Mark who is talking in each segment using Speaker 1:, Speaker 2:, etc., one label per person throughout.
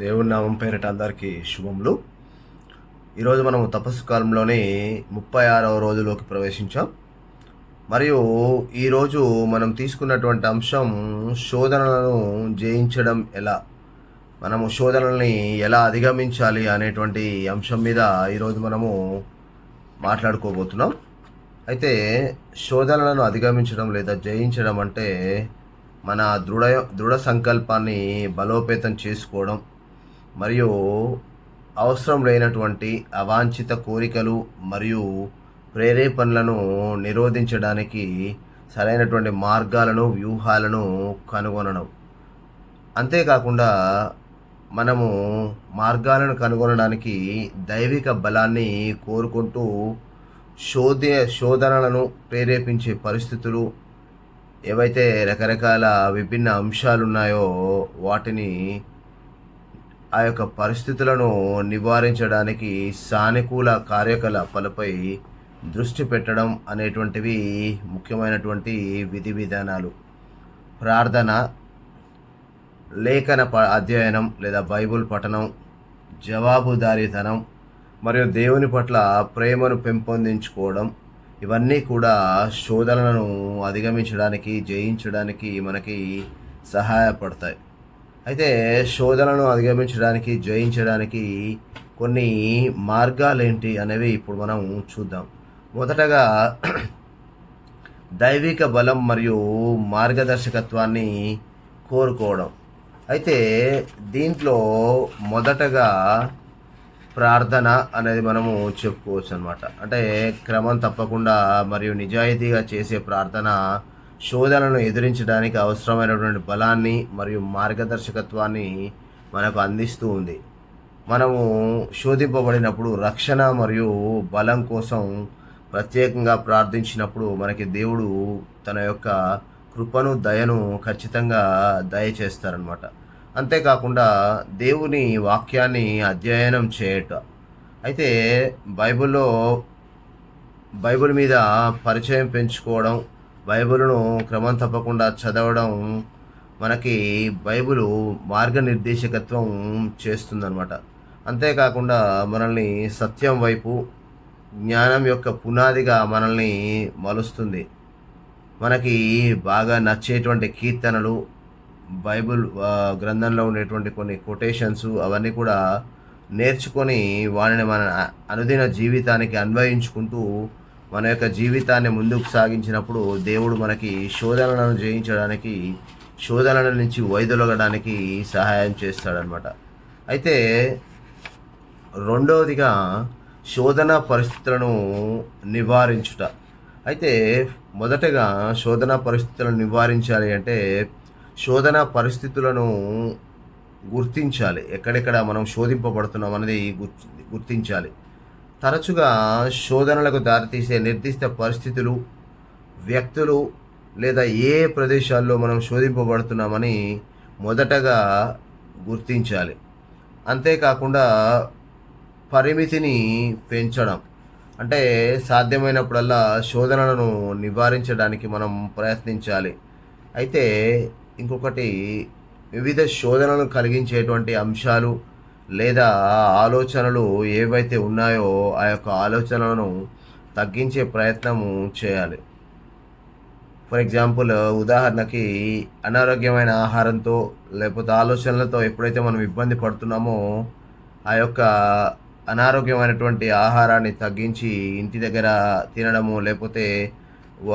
Speaker 1: దేవుని నామం పేరిట అందరికీ శుభములు. ఈరోజు మనం తపస్సు కాలంలోని ముప్పై ఆరవ రోజులోకి ప్రవేశించాం. మరియు ఈరోజు మనం తీసుకున్నటువంటి అంశం శోధనలను జయించడం ఎలా? మనము శోధనల్ని ఎలా అధిగమించాలి అనేటువంటి అంశం మీద ఈరోజు మనము మాట్లాడుకోబోతున్నాం. అయితే శోధనలను అధిగమించడం లేదా జయించడం అంటే మన దృఢ దృఢ సంకల్పాన్ని బలోపేతం చేసుకోవడం మరియు అవసరం లేనటువంటి అవాంఛిత కోరికలు మరియు ప్రేరేపణలను నిరోధించడానికి సరైనటువంటి మార్గాలను వ్యూహాలను కనుగొనడం. అంతేకాకుండా మనము మార్గాలను కనుగొనడానికి దైవిక బలాన్ని కోరుకుంటూ శోధ శోధనలను ప్రేరేపించే పరిస్థితులు ఏవైతే రకరకాల విభిన్న అంశాలు ఉన్నాయో వాటిని ఆ యొక్క పరిస్థితులను నివారించడానికి సానుకూల కార్యకలాపాలపై దృష్టి పెట్టడం అనేటువంటివి ముఖ్యమైనటువంటి విధి విధానాలు. ప్రార్థన లేఖన ప అధ్యయనం లేదా బైబుల్ పఠనం జవాబుదారీతనం మరియు దేవుని పట్ల ప్రేమను పెంపొందించుకోవడం ఇవన్నీ కూడా శోధనలను అధిగమించడానికి జయించడానికి మనకి సహాయపడతాయి. అయితే శోధనను అధిగమించడానికి జయించడానికి కొన్ని మార్గాలేంటి అనేవి ఇప్పుడు మనం చూద్దాం. మొదటగా దైవిక బలం మరియు మార్గదర్శకత్వాన్ని కోరుకోవడం. అయితే దీంట్లో మొదటగా ప్రార్థన అనేది మనము చెప్పుకోవచ్చు అనమాట అంటే క్రమం తప్పకుండా మరియు నిజాయితీగా చేసే ప్రార్థన శోధనను ఎదిరించడానికి అవసరమైనటువంటి బలాన్ని మరియు మార్గదర్శకత్వాన్ని మనకు అందిస్తూ ఉంది. మనము శోధింపబడినప్పుడు రక్షణ మరియు బలం కోసం ప్రత్యేకంగా ప్రార్థించినప్పుడు మనకి దేవుడు తన యొక్క కృపను దయను ఖచ్చితంగా దయచేస్తారనమాట అంతేకాకుండా దేవుని వాక్యాన్ని అధ్యయనం చేయట. అయితే బైబిల్లో బైబిల్ మీద పరిచయం పెంచుకోవడం బైబిల్ను క్రమం తప్పకుండా చదవడం మనకి బైబిల్ మార్గనిర్దేశకత్వం చేస్తుందన్నమాట. అంతేకాకుండా మనల్ని సత్యం వైపు జ్ఞానం యొక్క పునాదిగా మనల్ని మలుస్తుంది. మనకి బాగా నచ్చేటువంటి కీర్తనలు బైబిల్ గ్రంథంలో ఉండేటువంటి కొన్ని కొటేషన్స్ అవన్నీ కూడా నేర్చుకొని వాటిని మన అనుదిన జీవితానికి అన్వయించుకుంటూ మన యొక్క జీవితాన్ని ముందుకు సాగించినప్పుడు దేవుడు మనకి శోధనలను జయించడానికి శోధనల నుంచి వైదొలగడానికి సహాయం చేస్తాడనమాట అయితే రెండవదిగా శోధన పరిస్థితులను నివారించుట. అయితే మొదటగా శోధన పరిస్థితులను నివారించాలి అంటే శోధన పరిస్థితులను గుర్తించాలి. ఎక్కడెక్కడ మనం శోధింపబడుతున్నాం అనేది గుర్తించాలి. తరచుగా శోధనలకు దారితీసే నిర్దిష్ట పరిస్థితులు వ్యక్తులు లేదా ఏ ప్రదేశాల్లో మనం శోధింపబడుతున్నామని మొదటగా గుర్తించాలి. అంతేకాకుండా పరిమితిని పెంచడం. అంటే సాధ్యమైనప్పుడల్లా శోధనలను నివారించడానికి మనం ప్రయత్నించాలి. అయితే ఇంకొకటి వివిధ శోధనలను కలిగించేటువంటి అంశాలు లేదా ఆలోచనలు ఏవైతే ఉన్నాయో ఆ యొక్క ఆలోచనలను తగ్గించే ప్రయత్నము చేయాలి. ఫర్ ఎగ్జాంపుల్ ఉదాహరణకి అనారోగ్యమైన ఆహారంతో లేకపోతే ఆలోచనలతో ఎప్పుడైతే మనం ఇబ్బంది పడుతున్నామో ఆ యొక్క అనారోగ్యమైనటువంటి ఆహారాన్ని తగ్గించి ఇంటి దగ్గర తినడము లేకపోతే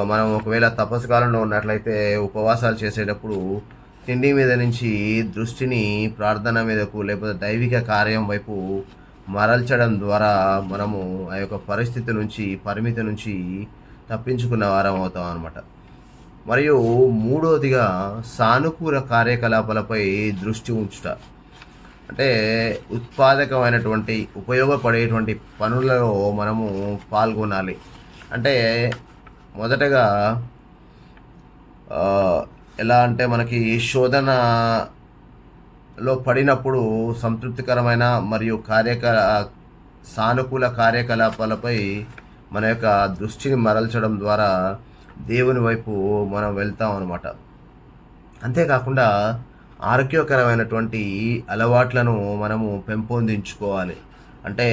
Speaker 1: మనం ఒకవేళ తపస్సు కాలంలో ఉన్నట్లయితే ఉపవాసాలు చేసేటప్పుడు తిండి మీద నుంచి దృష్టిని ప్రార్థన మీదకు లేకపోతే దైవిక కార్యం వైపు మరల్చడం ద్వారా మనము ఆ యొక్క పరిస్థితి నుంచి పరిమితి నుంచి తప్పించుకున్న వారం అవుతాం అనమాట మరియు మూడవదిగా సానుకూల కార్యకలాపాలపై దృష్టి ఉంచుట. అంటే ఉత్పాదకమైనటువంటి ఉపయోగపడేటువంటి పనులలో మనము పాల్గొనాలి. అంటే మొదటగా ఎలా అంటే మనకి శోధనలో పడినప్పుడు సంతృప్తికరమైన మరియు కార్యకలా సానుకూల కార్యకలాపాలపై మన యొక్క దృష్టిని మరల్చడం ద్వారా దేవుని వైపు మనం వెళ్తాం అనమాట అంతేకాకుండా ఆరోగ్యకరమైనటువంటి అలవాట్లను మనము పెంపొందించుకోవాలి. అంటే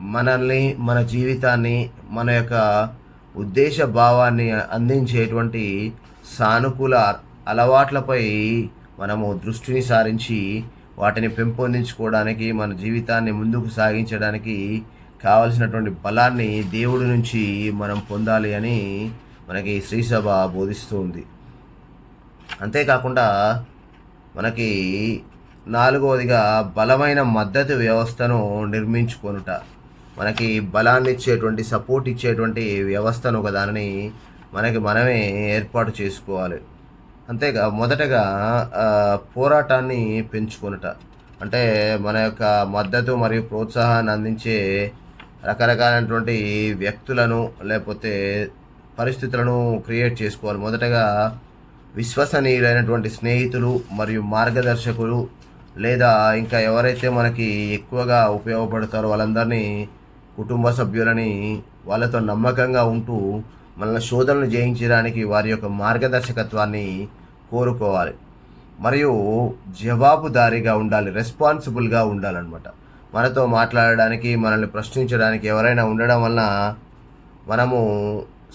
Speaker 1: మనల్ని మన జీవితాన్ని మన యొక్క ఉద్దేశ భావాన్ని అందించేటువంటి సానుకూల అలవాట్లపై మనము దృష్టిని సారించి వాటిని పెంపొందించుకోవడానికి మన జీవితాన్ని ముందుకు సాగించడానికి కావలసినటువంటి బలాన్ని దేవుడి నుంచి మనం పొందాలి అని మనకి శ్రీసభ బోధిస్తుంది. అంతేకాకుండా మనకి నాలుగవదిగా బలమైన మద్దతు వ్యవస్థను నిర్మించుకొనుట. మనకి బలాన్ని ఇచ్చేటువంటి సపోర్ట్ ఇచ్చేటువంటి వ్యవస్థను ఒక దానిని మనకి మనమే ఏర్పాటు చేసుకోవాలి. అంతేగా మొదటగా పోరాటాన్ని పెంచుకొనుట. అంటే మన యొక్క మద్దతు మరియు ప్రోత్సాహాన్ని అందించే రకరకాలైనటువంటి వ్యక్తులను లేకపోతే పరిస్థితులను క్రియేట్ చేసుకోవాలి. మొదటగా విశ్వసనీయులైనటువంటి స్నేహితులు మరియు మార్గదర్శకులు లేదా ఇంకా ఎవరైతే మనకి ఎక్కువగా ఉపయోగపడతారో వాళ్ళందరినీ కుటుంబ సభ్యులని వాళ్ళతో నమ్మకంగా ఉంటూ మనల్ని శోధనలు జయించడానికి వారి యొక్క మార్గదర్శకత్వాన్ని కోరుకోవాలి. మరియు జవాబుదారీగా ఉండాలి రెస్పాన్సిబుల్గా ఉండాలన్నమాట. మనతో మాట్లాడడానికి మనల్ని ప్రశ్నించడానికి ఎవరైనా ఉండడం వలన మనము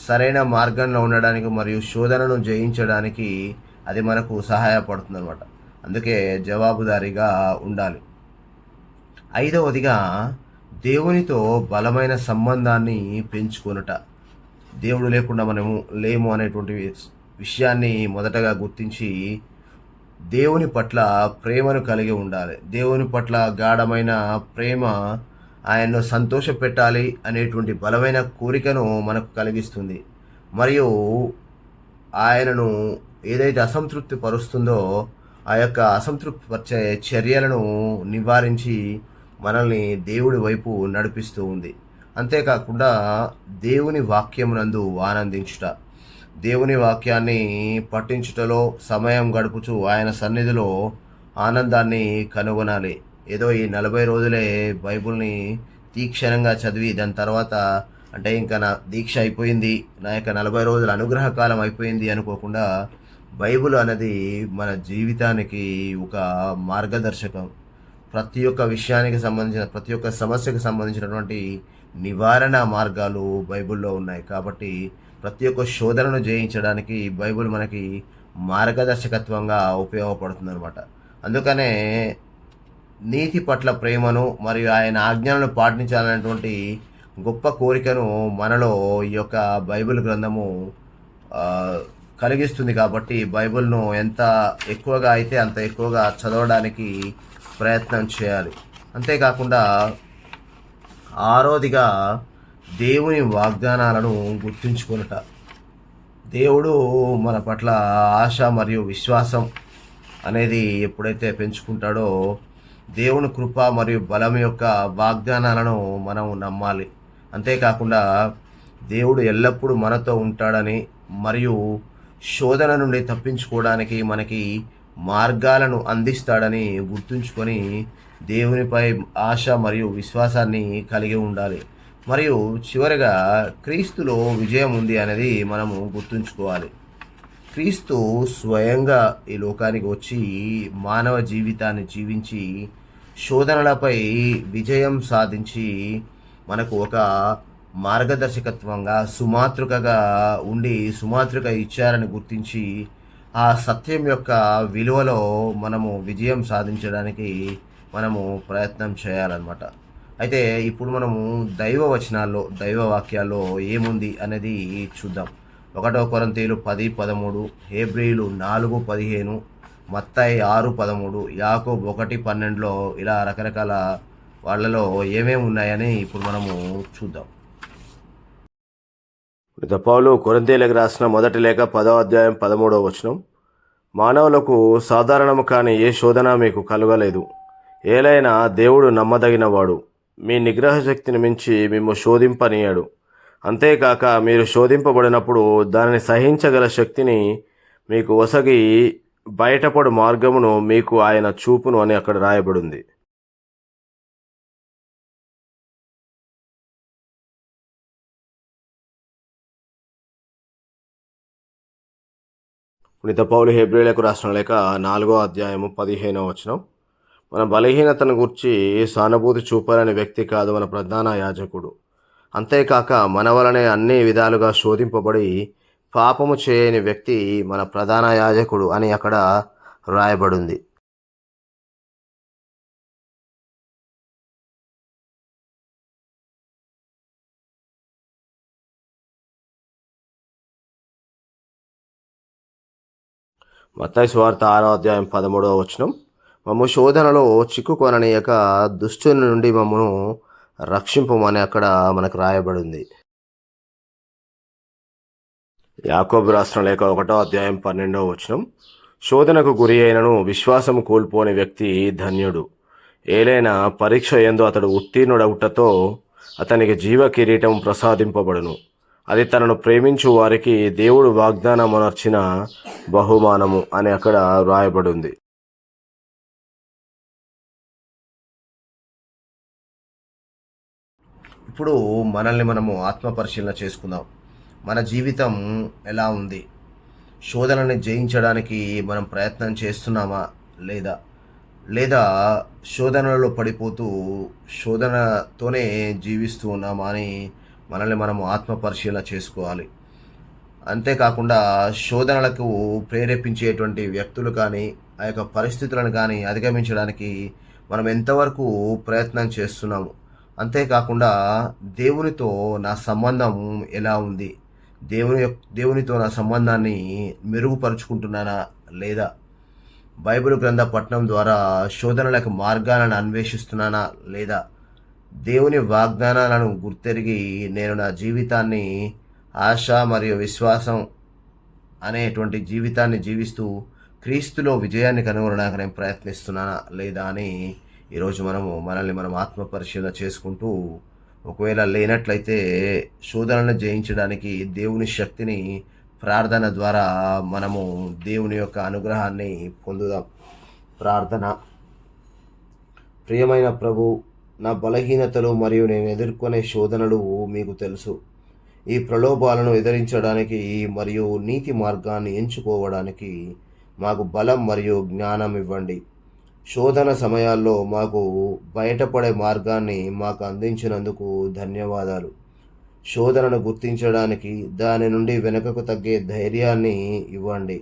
Speaker 1: సరైన మార్గంలో ఉండడానికి మరియు శోధనను జయించడానికి అది మనకు సహాయపడుతుంది అనమాట అందుకే జవాబుదారీగా ఉండాలి. ఐదవదిగా దేవునితో బలమైన సంబంధాన్ని పెంచుకొనుట. దేవుడు లేకుండా మనము లేము అనేటువంటి విషయాన్ని మొదటగా గుర్తించి దేవుని పట్ల ప్రేమను కలిగి ఉండాలి. దేవుని పట్ల గాఢమైన ప్రేమ ఆయన్ను సంతోషపెట్టాలి అనేటువంటి బలమైన కోరికను మనకు కలిగిస్తుంది. మరియు ఆయనను ఏదైతే అసంతృప్తి పరుస్తుందో ఆ యొక్క అసంతృప్తి పరిచే చర్యలను నివారించి మనల్ని దేవుడి వైపు నడిపిస్తూ ఉంది. అంతేకాకుండా దేవుని వాక్యమునందు ఆనందించుట దేవుని వాక్యాన్ని పఠించుటలో సమయం గడుపుచు ఆయన సన్నిధిలో ఆనందాన్ని కనుగొనాలి. ఏదో ఈ నలభై రోజులే బైబుల్ని తీక్షణంగా చదివి దాని తర్వాత అంటే ఇంకా నా దీక్ష అయిపోయింది నా యొక్క నలభై రోజుల అనుగ్రహ కాలం అయిపోయింది అనుకోకుండా బైబుల్ అనేది మన జీవితానికి ఒక మార్గదర్శకం. ప్రతి ఒక్క విషయానికి సంబంధించిన ప్రతి ఒక్క సమస్యకు సంబంధించినటువంటి నివారణ మార్గాలు బైబిల్లో ఉన్నాయి కాబట్టి ప్రతి ఒక్క శోధనను జయించడానికి బైబిల్ మనకి మార్గదర్శకత్వంగా ఉపయోగపడుతుంది అనమాట అందుకనే నీతి పట్ల ప్రేమను మరియు ఆయన ఆజ్ఞలను పాటించాలనేటువంటి గొప్ప కోరికను మనలో ఈ యొక్క బైబిల్ గ్రంథము కలిగిస్తుంది కాబట్టి బైబిల్ను ఎంత ఎక్కువగా అయితే అంత ఎక్కువగా చదవడానికి ప్రయత్నం చేయాలి. అంతేకాకుండా ఆరోదిగా దేవుని వాగ్దానాలను గుర్తుంచుకొనుట. దేవుడు మన పట్ల ఆశ మరియు విశ్వాసం అనేది ఎప్పుడైతే పెంచుకుంటాడో దేవుని కృప మరియు బలం యొక్క వాగ్దానాలను మనం నమ్మాలి. అంతేకాకుండా దేవుడు ఎల్లప్పుడూ మనతో ఉంటాడని మరియు శోధన నుండి తప్పించుకోవడానికి మనకి మార్గాలను అందిస్తాడని గుర్తుంచుకొని దేవునిపై ఆశ మరియు విశ్వాసాన్ని కలిగి ఉండాలి. మరియు చివరగా క్రీస్తులో విజయం ఉంది అనేది మనము గుర్తుంచుకోవాలి. క్రీస్తు స్వయంగా ఈ లోకానికి వచ్చి మానవ జీవితాన్ని జీవించి శోధనలపై విజయం సాధించి మనకు ఒక మార్గదర్శకత్వంగా సుమాతృకగా ఉండి సుమాతృక ఇచ్చారని గుర్తించి ఆ సత్యం యొక్క విలువలో మనము విజయం సాధించడానికి మనము ప్రయత్నం చేయాలన్నమాట. అయితే ఇప్పుడు మనము దైవ వచనాల్లో దైవ వాక్యాల్లో ఏముంది అనేది చూద్దాం. ఒకటో కొరంతీలు పది పదమూడు హేబ్రిలు నాలుగు పదిహేను మత్తాయి ఆరు పదమూడు యాకో ఒకటి పన్నెండులో ఇలా రకరకాల వాళ్ళలో ఏమేమి ఉన్నాయని ఇప్పుడు మనము చూద్దాం. పునీత పౌలు కొరంతీలకు రాసిన మొదటి లేఖ పదో అధ్యాయం పదమూడవ వచనం. మానవులకు సాధారణము కాని ఏ శోధన మీకు కలగలేదు. ఏలైనా దేవుడు నమ్మదగినవాడు. మీ నిగ్రహ శక్తిని మించి మేము శోధింపనీయడు. అంతేకాక మీరు శోధింపబడినప్పుడు దానిని సహించగల శక్తిని మీకు ఒసగి బయటపడు మార్గమును మీకు ఆయన చూపును అని అక్కడ రాయబడింది. పునీత పౌలు హెబ్రిలకు రాసిన లేక నాలుగో అధ్యాయము పదిహేనో వచనం. మన బలహీనతను గురించి సానుభూతి చూపాలని వ్యక్తి కాదు మన ప్రధాన యాజకుడు. అంతేకాక మన వలనే అన్ని విధాలుగా శోధింపబడి పాపము చేయని వ్యక్తి మన ప్రధాన యాజకుడు అని అక్కడ రాయబడింది. మత్తాయి స్వార్థ ఆరో అధ్యాయం పదమూడవ వచనం. మమ్ము శోధనలో చిక్కుకొననీయక దుష్టుని నుండి మమ్మను రక్షింపమని అక్కడ మనకు రాయబడింది. యాకోబు రాష్ట్రం లేక ఒకటో అధ్యాయం పన్నెండవ వచనం. శోధనకు గురి అయినను విశ్వాసం కోల్పోని వ్యక్తి ధన్యుడు. ఏలైనా పరీక్ష ఎందు అతడు ఉత్తీర్ణుడవుటతో అతనికి జీవ కిరీటం ప్రసాదింపబడును. అది తనను ప్రేమించు వారికి దేవుడు వాగ్దానమనర్చిన బహుమానము అని అక్కడ వ్రాయబడింది ఇప్పుడు మనల్ని మనము ఆత్మ పరిశీలన చేసుకుందాం. మన జీవితం ఎలా ఉంది? శోధనని జయించడానికి మనం ప్రయత్నం చేస్తున్నామా లేదా? లేదా శోధనలో పడిపోతూ శోధనతోనే జీవిస్తూ ఉన్నామా అని మనల్ని మనము ఆత్మ పరిశీలన చేసుకోవాలి. అంతేకాకుండా శోధనలకు ప్రేరేపించేటువంటి వ్యక్తులు కానీ ఆ యొక్క పరిస్థితులను కానీ అధిగమించడానికి మనం ఎంతవరకు ప్రయత్నం చేస్తున్నాము? అంతేకాకుండా దేవునితో నా సంబంధం ఎలా ఉంది? దేవుని యొక్క- దేవునితో నా సంబంధాన్ని మెరుగుపరుచుకుంటున్నానా లేదా? బైబిల్ గ్రంథ పట్టణం ద్వారా శోధనలకు మార్గాలను అన్వేషిస్తున్నానా లేదా? దేవుని వాగ్దానాలను గుర్తెరిగి నేను నా జీవితాన్ని ఆశ మరియు విశ్వాసం అనేటువంటి జీవితాన్ని జీవిస్తూ క్రీస్తులో విజయాన్ని కనుగొనడానికి నేను ప్రయత్నిస్తున్నానా లేదా అని ఈరోజు మనము మనల్ని మనం ఆత్మ పరిశీలన చేసుకుంటూ ఒకవేళ లేనట్లయితే శోధనను జయించడానికి దేవుని శక్తిని ప్రార్థన ద్వారా మనము దేవుని యొక్క అనుగ్రహాన్ని పొందుదాం. ప్రార్థన. ప్రియమైన ప్రభు నా బలహీనతలు మరియు నేను ఎదుర్కొనే శోధనలు మీకు తెలుసు. ఈ ప్రలోభాలను ఎదిరించడానికి మరియు నీతి మార్గాన్ని ఎంచుకోవడానికి మాకు బలం మరియు జ్ఞానం ఇవ్వండి. శోధన సమయాల్లో మాకు బయటపడే మార్గాన్ని మాకు అందించినందుకు ధన్యవాదాలు. శోధనను గుర్తించడానికి దాని నుండి వెనుకకు తగ్గే ధైర్యాన్ని ఇవ్వండి.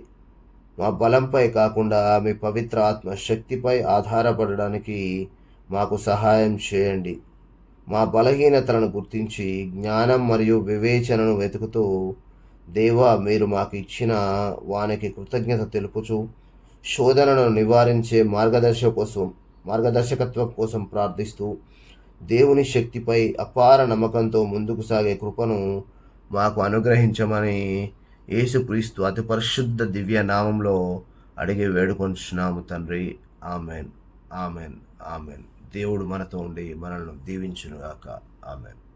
Speaker 1: మా బలంపై కాకుండా మీ పవిత్ర ఆత్మ శక్తిపై ఆధారపడడానికి మాకు సహాయం చేయండి. మా బలహీనతలను గుర్తించి జ్ఞానం మరియు వివేచనను వెతుకుతూ దేవా మీరు మాకు ఇచ్చిన వానికి కృతజ్ఞత తెలుపుచు శోధనను నివారించే మార్గదర్శక కోసం మార్గదర్శకత్వం కోసం ప్రార్థిస్తూ దేవుని శక్తిపై అపార నమ్మకంతో ముందుకు సాగే కృపను మాకు అనుగ్రహించమని యేసుక్రీస్తు అతి పరిశుద్ధ దివ్య నామంలో అడిగి వేడుకొంచున్నాము తండ్రి. ఆమెన్. ఆమెన్. ఆమెన్. దేవుడు మనతో ఉండి మనల్ని దీవించునుగాక. ఆమెన్.